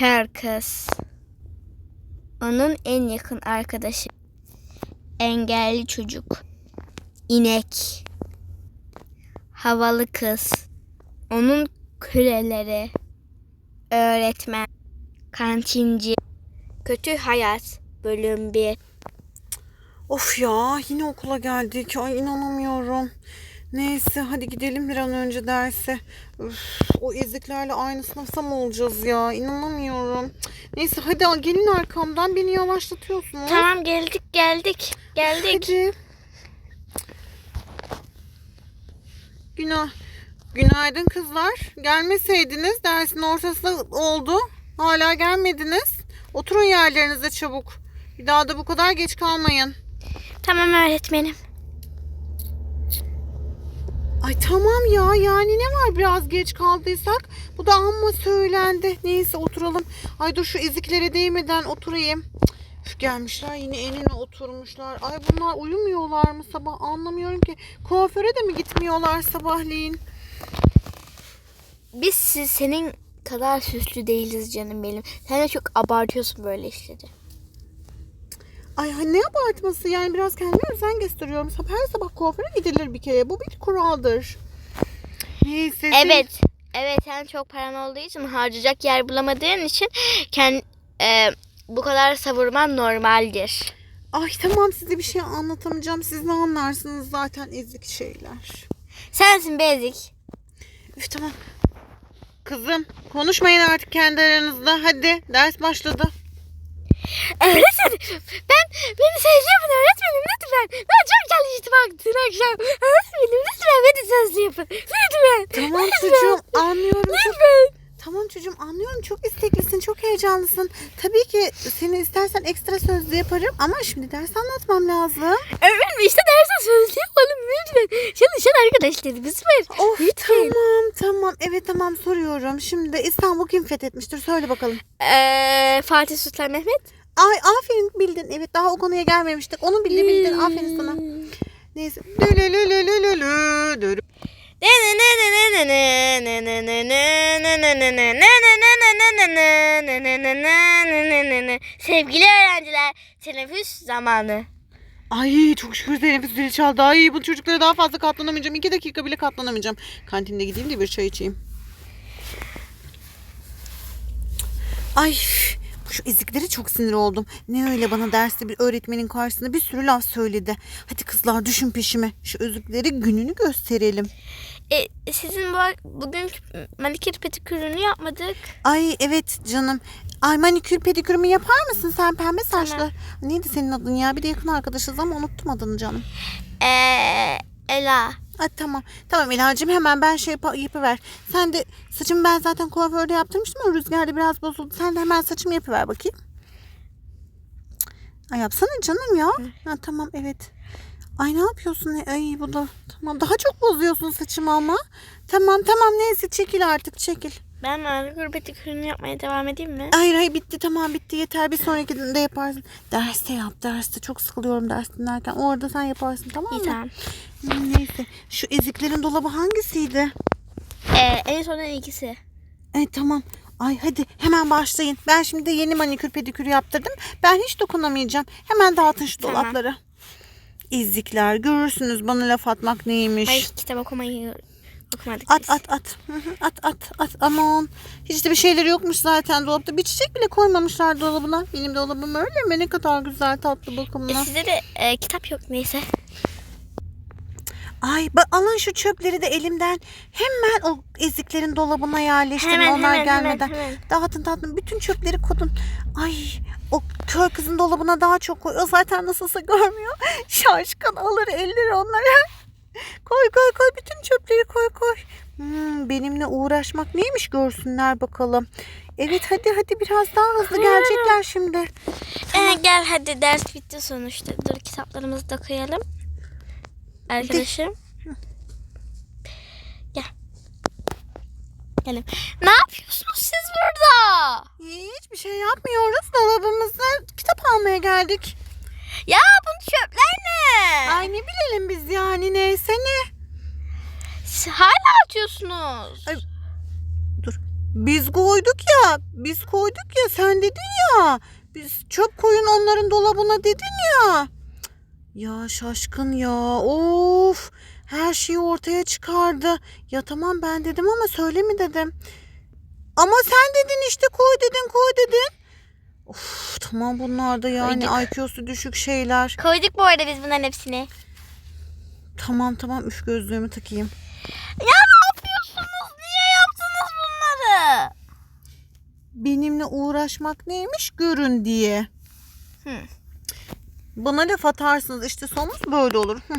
Kör kız. Onun en yakın arkadaşı. Engelli çocuk. İnek. Havalı kız. Onun küreleri. Öğretmen. Kantinci. Kötü hayat. Bölüm 1. Of ya yine okula geldik. Ay inanamıyorum. Neyse hadi gidelim bir an önce derse. Üf, o eziklerle aynı sınıfta mı olacağız ya? İnanamıyorum. Neyse hadi gelin arkamdan beni yavaşlatıyorsunuz. Tamam geldik geldik. Geldik. Hadi. Günah. Günaydın kızlar. Gelmeseydiniz dersin ortası oldu. Hala gelmediniz. Oturun yerlerinize çabuk. Bir daha da bu kadar geç kalmayın. Tamam öğretmenim. Ay tamam ya yani ne var biraz geç kaldıysak. Bu da amma söylendi. Neyse oturalım. Ay dur şu eziklere değmeden oturayım. Üf, gelmişler yine enine oturmuşlar. Ay bunlar uyumuyorlar mı sabah anlamıyorum ki. Kuaföre de mi gitmiyorlar sabahleyin? Biz senin kadar süslü değiliz canım benim. Sen de çok abartıyorsun böyle işleri. Ay ne abartması yani biraz kendime özen gösteriyorum. Her sabah kuaföre gidilir bir kere. Bu bir kuraldır. Neyse. siz- Evet. Evet sen çok paran olduğu için harcayacak yer bulamadığın için kend, e, bu kadar savurman normaldir. Ay tamam size bir şey anlatamayacağım. Siz ne anlarsınız zaten ezik şeyler. Sensin bezik. Üf tamam. Kızım konuşmayın artık kendi aranızda. Hadi ders başladı. Öğretmenim ben beni sözlü yapın öğretmenim lütfen. Ben çok çalıştım dün akşam. Öğretmenim lütfen beni sözlü yapın. Lütfen. Tamam lütfen. çocuğum anlıyorum. Çok... Lütfen. Tamam çocuğum anlıyorum. Çok isteklisin, çok heyecanlısın. Tabii ki seni istersen ekstra sözlü yaparım ama şimdi ders anlatmam lazım. Öğretmenim işte derse sözlü yapalım lütfen. Çalışan arkadaşlarımız var. Of Lütfen. tamam tamam. Evet tamam soruyorum. Şimdi İstanbul kim fethetmiştir? Söyle bakalım. Ee, Fatih Sultan Mehmet. Ay aferin bildin. Evet daha o konuya gelmemiştik. Onu bildin bildin. Aferin sana. Neyse. Lülülülülülülülü. Sevgili öğrenciler, teneffüs zamanı. Ay çok şükür teneffüs zili çaldı. Ay bu çocuklara daha fazla katlanamayacağım. İki dakika bile katlanamayacağım. Kantinde gideyim de bir çay içeyim. Ay şu eziklere çok sinir oldum. Ne öyle bana derste bir öğretmenin karşısında bir sürü laf söyledi. Hadi kızlar düşün peşime. Şu özükleri gününü gösterelim. E, sizin bu, bugün manikür pedikürünü yapmadık. Ay evet canım. Ay manikür pedikürümü yapar mısın sen pembe saçlı? Tamam. Neydi senin adın ya? Bir de yakın arkadaşız ama unuttum adını canım. Ee, Ela. Ay tamam. Tamam Ela'cığım hemen ben şey yap- yapıver. Sen de saçımı ben zaten kuaförde yaptırmıştım ama rüzgarda biraz bozuldu. Sen de hemen saçımı yapıver bakayım. Ay yapsana canım ya. Ha, tamam evet. Ay ne yapıyorsun? Ay bu da tamam. Daha çok bozuyorsun saçımı ama. Tamam tamam neyse çekil artık çekil. Ben manikür pedikürünü yapmaya devam edeyim mi? Hayır hayır bitti tamam bitti yeter. Bir sonraki de yaparsın. Derste yap derste. Çok sıkılıyorum ders dinlerken. Orada sen yaparsın tamam mı? İyi tamam. Hmm, Neyse. Şu eziklerin dolabı hangisiydi? Ee, en sonun ikisi. E tamam. Ay hadi hemen başlayın. Ben şimdi de yeni manikür pedikür yaptırdım. Ben hiç dokunamayacağım. Hemen dağıtın şu Tamam. dolapları. İzikler görürsünüz bana laf atmak neymiş. Ay kitap okumayı okumadık At biz. at at. At at at. Aman. Hiç de bir şeyleri yokmuş zaten dolapta. Bir çiçek bile koymamışlar dolabına. Benim dolabım öyle mi? Ne kadar güzel tatlı E, bakımlı. sizde de e, kitap yok neyse. Ay ba- alın şu çöpleri de elimden. Hemen o eziklerin dolabına yerleştirin Hemen, onlar hemen, hemen, gelmeden. hemen. Dağıtın dağıtın. Bütün çöpleri kodun. Ay o kör kızın dolabına daha çok koy. O zaten nasılsa görmüyor. Şaşkın alır elleri onlara. Koy koy koy. Bütün çöpleri koy koy. Hmm, benimle uğraşmak neymiş görsünler bakalım. Evet hadi hadi biraz daha hızlı gelecekler şimdi. Ee, gel hadi ders bitti sonuçta. Dur kitaplarımızı da koyalım. Arkadaşım. Gel. Gelin. Ne yapıyorsunuz siz burada? Hiçbir şey yapmıyoruz. Dolabımıza kitap almaya geldik. Ya bunun çöpler ne? Ay ne bilelim biz yani neyse ne. Siz hala atıyorsunuz. Ay, Dur. Biz koyduk ya. Biz koyduk ya. Sen dedin ya. Biz çöp koyun onların dolabına dedin ya. Ya şaşkın ya. Of. Her şeyi ortaya çıkardı. Ya tamam ben dedim ama söyle mi dedim. Ama sen dedin işte koy dedin koy dedin. Of tamam bunlar da yani IQ'su düşük şeyler. Koyduk bu arada biz bunların hepsini. Tamam tamam üf gözlüğümü takayım. Ya ne yapıyorsunuz? Niye yaptınız bunları? benimle uğraşmak neymiş görün diye. Hı. Bana laf atarsınız işte sonumuz böyle olur. Hı.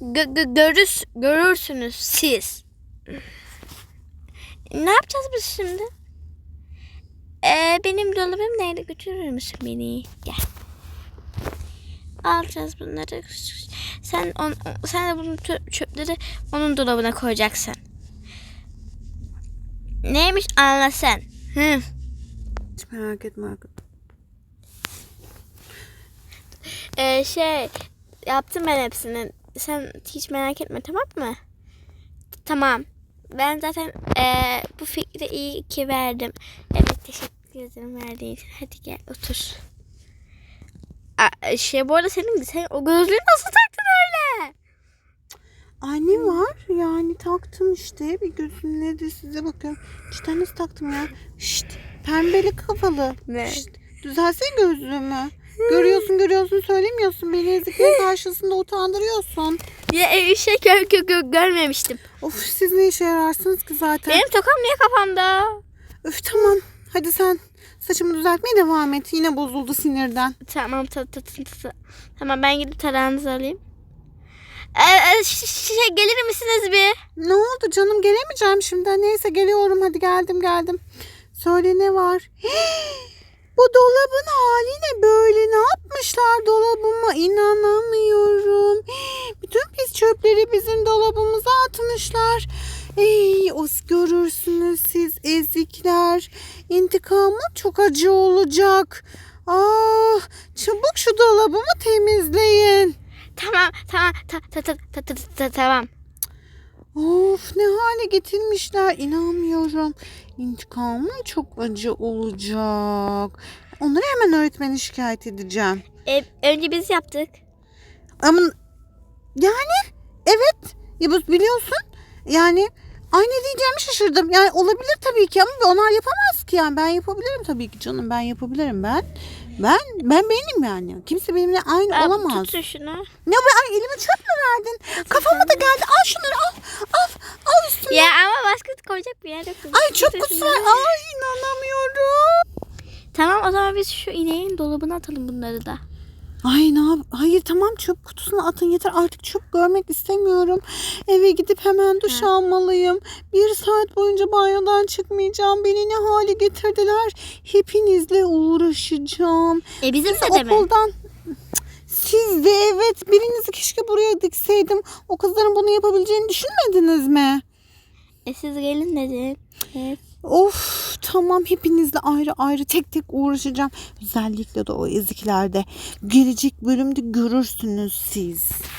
Gö- gö- görürs görürsünüz siz. Ne yapacağız biz şimdi? Ee, benim dolabım nerede? Götürür müsün beni? Gel. Alacağız bunları. Sen on, sen de bunun çö- çöpleri onun dolabına koyacaksın. Neymiş anla sen. Hı. Hiç merak etme arkadaşlar. Ee, şey yaptım ben hepsini. Sen hiç merak etme tamam mı? Tamam. Ben zaten eee, bu fikri iyi ki verdim. Evet teşekkür ederim verdiğin için. Hadi gel otur. Aa, şey bu arada senin sen o gözlüğü nasıl taktın öyle? Anne var yani taktım işte bir gözümle de size bakıyorum. İşte nasıl taktım ya? Şşt pembeli kafalı. Ne? Şşt, düzelsene gözlüğümü. Görüyorsun görüyorsun söylemiyorsun. Beni eziklerin karşısında utandırıyorsun. Ya e, şey gör, gör, gör- görmemiştim. Of siz ne işe yararsınız ki zaten? Benim tokam niye kafamda? Öf tamam. Hadi sen saçımı düzeltmeye devam et. Yine bozuldu sinirden. Tamam ta, ta, ta, ta- ta. Tamam ben gidip tarağınızı alayım. Ee, şey gelir misiniz bir? Ne oldu canım gelemeyeceğim şimdi. Neyse geliyorum hadi geldim geldim. Söyle ne var? Bu dolabın hali ne böyle? Ne yapmışlar dolabıma? İnanamıyorum. Bütün pis çöpleri bizim dolabımıza atmışlar. Ey os görürsünüz siz ezikler. İntikamım çok acı olacak. Ah, çabuk şu dolabımı temizleyin. Tamam tamam ta, ta, ta, ta, ta, ta- tamam. Of ne hale getirmişler inanmıyorum. İntikamım çok acı olacak. Onları hemen öğretmene şikayet edeceğim. E, önce biz yaptık. Ama yani evet ya biliyorsun yani ay ne diyeceğimi şaşırdım. Yani olabilir tabii ki ama onlar yapamaz ki yani ben yapabilirim tabii ki canım ben yapabilirim ben. Ben ben benim yani. Kimse benimle aynı Aa, olamaz. Tutun şunu. Ne bu ay elime çöp mü verdin? Kafama da geldi. Al şunları al. Al. Al üstüne. Ya ama başka koyacak bir yer yok. Ay çöp kutusu var. Ay inanamıyorum. Tamam o zaman biz şu ineğin dolabına atalım bunları da. Ay ne yap? Hayır tamam çöp kutusuna atın yeter. Artık çöp görmek istemiyorum. Eve gidip hemen duş Ha. almalıyım. Bir saat boyunca banyodan çıkmayacağım. Beni ne hale getirdiler. Hepinizle uğraşacağım. E bizim Siz de okuldan... Siz de evet. Birinizi keşke buraya dikseydim. O kızların bunu yapabileceğini düşünmediniz mi? E siz gelin dedin. Evet. Of tamam hepinizle ayrı ayrı tek tek uğraşacağım. Özellikle de o eziklerde. Gelecek bölümde görürsünüz siz.